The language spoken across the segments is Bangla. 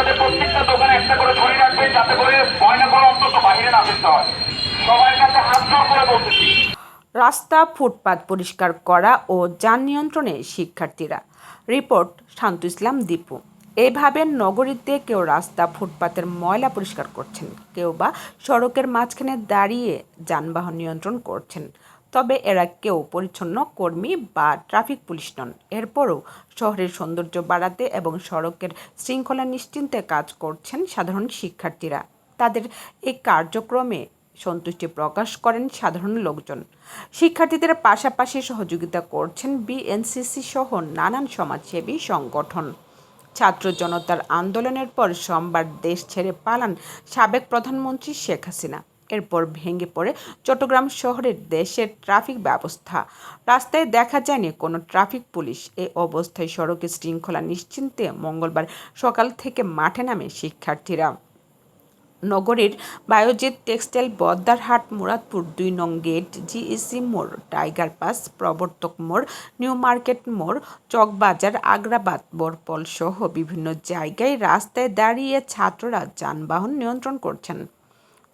আপনাদের প্রত্যেকটা দোকানে একটা করে ছড়ি রাখবেন যাতে করে ময়না করে অন্তত বাইরে না ফেলতে হয়। সবার কাছে হাত জোর করে বলতেছি। রাস্তা ফুটপাত পরিষ্কার করা ও যান নিয়ন্ত্রণে শিক্ষার্থীরা। রিপোর্ট শান্তু ইসলাম, দীপু। এভাবে নগরীতে কেউ রাস্তা ফুটপাতের ময়লা পরিষ্কার করছেন, কেউ বা সড়কের মাঝখানে দাঁড়িয়ে যানবাহন নিয়ন্ত্রণ করছেন। তবে এরা কেউ পরিচ্ছন্ন কর্মী বা ট্রাফিক পুলিশ নন। এরপরও শহরের সৌন্দর্য বাড়াতে এবং সড়কের শৃঙ্খলা নিশ্চিন্তে কাজ করছেন সাধারণ শিক্ষার্থীরা। তাদের এই কার্যক্রমে সন্তুষ্টি প্রকাশ করেন সাধারণ লোকজন। শিক্ষার্থীদের পাশাপাশি সহযোগিতা করছেন বিএনসিসি সহ নানান সমাজসেবী সংগঠন। ছাত্র জনতার আন্দোলনের পর সোমবার দেশ ছেড়ে পালান সাবেক প্রধানমন্ত্রী শেখ হাসিনা। এরপর ভেঙে পড়ে চট্টগ্রাম শহরের দেশের ট্রাফিক ব্যবস্থা। রাস্তায় দেখা যায়নি কোনো ট্রাফিক পুলিশ। এ অবস্থায় সড়কে শৃঙ্খলা নিশ্চিন্তে মঙ্গলবার সকাল থেকে মাঠে নামে শিক্ষার্থীরা। নগরীর বায়োজিৎ টেক্সটাইল বদ্দারহাট মুরাদপুর দুই নং গেট, জিইসি মোড়, টাইগার পাস, প্রবর্তক মোড়, নিউ মার্কেট মোড়, চকবাজার, আগ্রাবাদ, বরপল সহ বিভিন্ন জায়গায় রাস্তায় দাঁড়িয়ে ছাত্ররা যানবাহন নিয়ন্ত্রণ করছেন।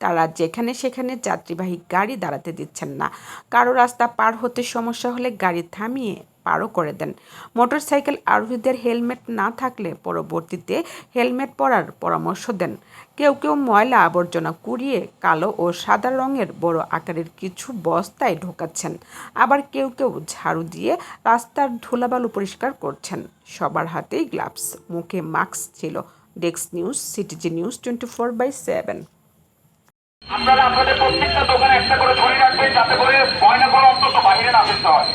তারা যেখানে সেখানে যাত্রীবাহী গাড়ি দাঁড়াতে দিচ্ছেন না। কারও রাস্তা পার হতে সমস্যা হলে গাড়ি থামিয়ে পারও করে দেন। মোটরসাইকেল আরোহীদের হেলমেট না থাকলে পরবর্তীতে হেলমেট পরার পরামর্শ দেন। কেউ কেউ ময়লা আবর্জনা কুড়িয়ে কালো ও সাদা রঙের বড় আকারের কিছু বস্তায় ঢোকাচ্ছেন। আবার কেউ কেউ ঝাড়ু দিয়ে রাস্তার ধুলাবালু পরিষ্কার করছেন। সবার হাতেই গ্লাভস, মুখে মাস্ক ছিল। Desk news, CTG news twenty four by seven. আপনারা আপনাদের প্রত্যেকটা দোকানে একটা করে ছড়িয়ে রাখবেন যাতে করে ময়না করে অন্তত বাইরে না ফেলতে হয়।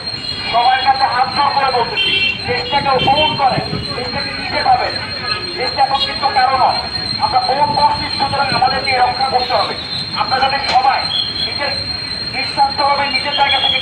সবার কাছে হাত জোর করে বলতেছি, দেশটাকে উপভোগ করে দেশটাকে নিজে পাবেন। দেশটা এখন কিন্তু কারও নয়। আমরা বহু করছি সুতরাং আমাদেরকে রক্ষা করতে হবে। আপনারা সবাই নিজের নিঃস্বার্থভাবে নিজের জায়গা থেকে